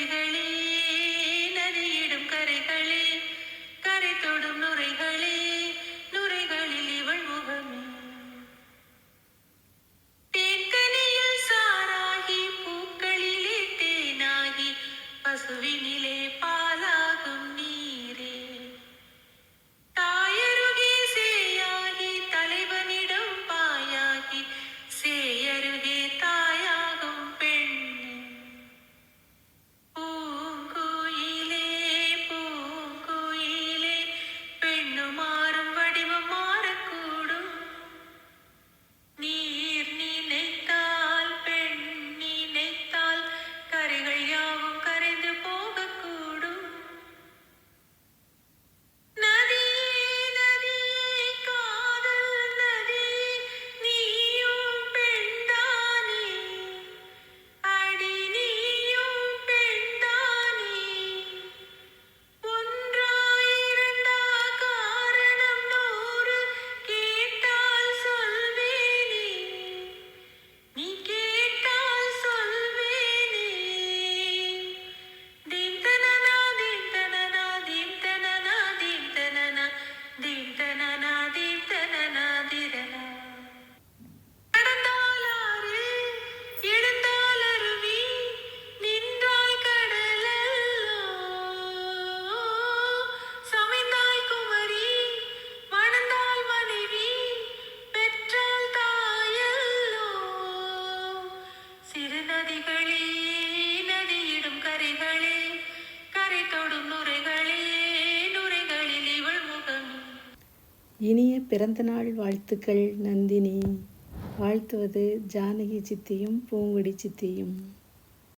പ്രതികളെ இனிய பிறந்தநாள் வாழ்த்துக்கள் நந்தினி. வாழ்த்துவது ஜானகி சித்தியும் பூங்குடி சித்தியும்.